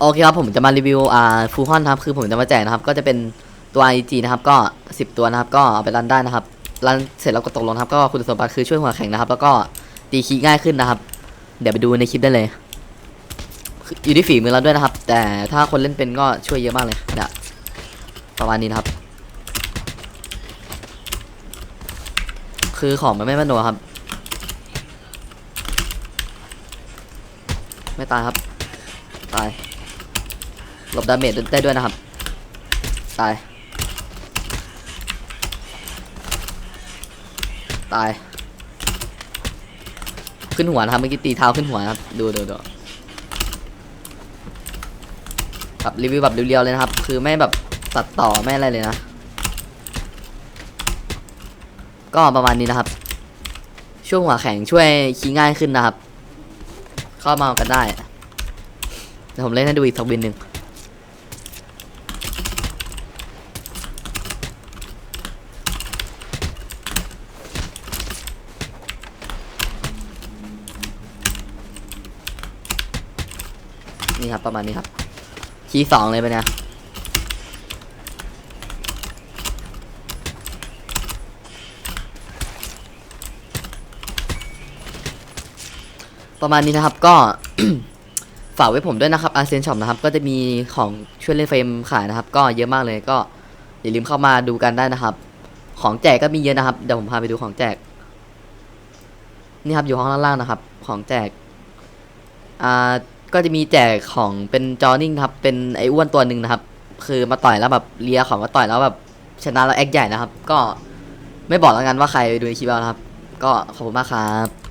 โอเคครับผมจะมารีวิวอ่าฟูฮอนครับคือผมจะมาแจกนะครับ ก็จะเป็นตัว IG นะครับ ก็ 10 ตัวนะครับ ก็เอาไปรันได้นะครับรันเสร็จแล้วก็ตกลงครับ ก็คุณสมบัติคือช่วยหัวแข็งนะครับ แล้วก็ตีคีง่ายขึ้นนะครับ เดี๋ยวไปดูในคลิปได้เลย อยู่ที่ฝีมือเราด้วยนะครับ แต่ถ้าคนเล่นเป็นก็ช่วยเยอะมากเลยเนี่ยประมาณนี้นะครับ คือของมันไม่แม่นโนครับ ไม่ตายครับ ตาย หลบดาเมจได้ด้วยนะครับ ตาย ตาย ขึ้นหัวนะครับเมื่อกี้ตีเท้าขึ้นหัวนะครับ ดูดูดูแบบรีวิวแบบเรียวๆเลยนะครับ คือไม่แบบตัดต่อไม่อะไรเลยนะ ก็ประมาณนี้นะครับ ช่วงหัวแข็งช่วยคีง่ายขึ้นนะครับ เข้ามากันได้เดี๋ยวผมเล่นให้ดูอีกสักบินหนึ่ง นี่ครับประมาณนี้ครับคีย์สองเลยไปเนี่ยประมาณนี้นะครับก็ฝากไว้ผมด้วยนะครับอาเซียนช็อปนะครับ ก็จะมีของช่วยเล่นเฟรมขายนะครับ ก็เยอะมากเลยก็อย่าลืมเข้ามาดูกันได้นะครับ ของแจกก็มีเยอะนะครับเดี๋ยวผมพาไปดูของแจก นี่ครับอยู่ห้องล่างๆนะครับ ของแจกอ่า ก็จะมีแจกของเป็นจอนิ่งครับ เป็นไอ้อ้วนตัวหนึ่งนะครับ คือมาต่อยแล้วแบบเลียของมาต่อยแล้วแบบชนะแล้วแอคใหญ่นะครับ ก็ไม่บอกแล้วกันว่าใครดูในคลิปเอานะครับ ก็ขอบคุณมากครับ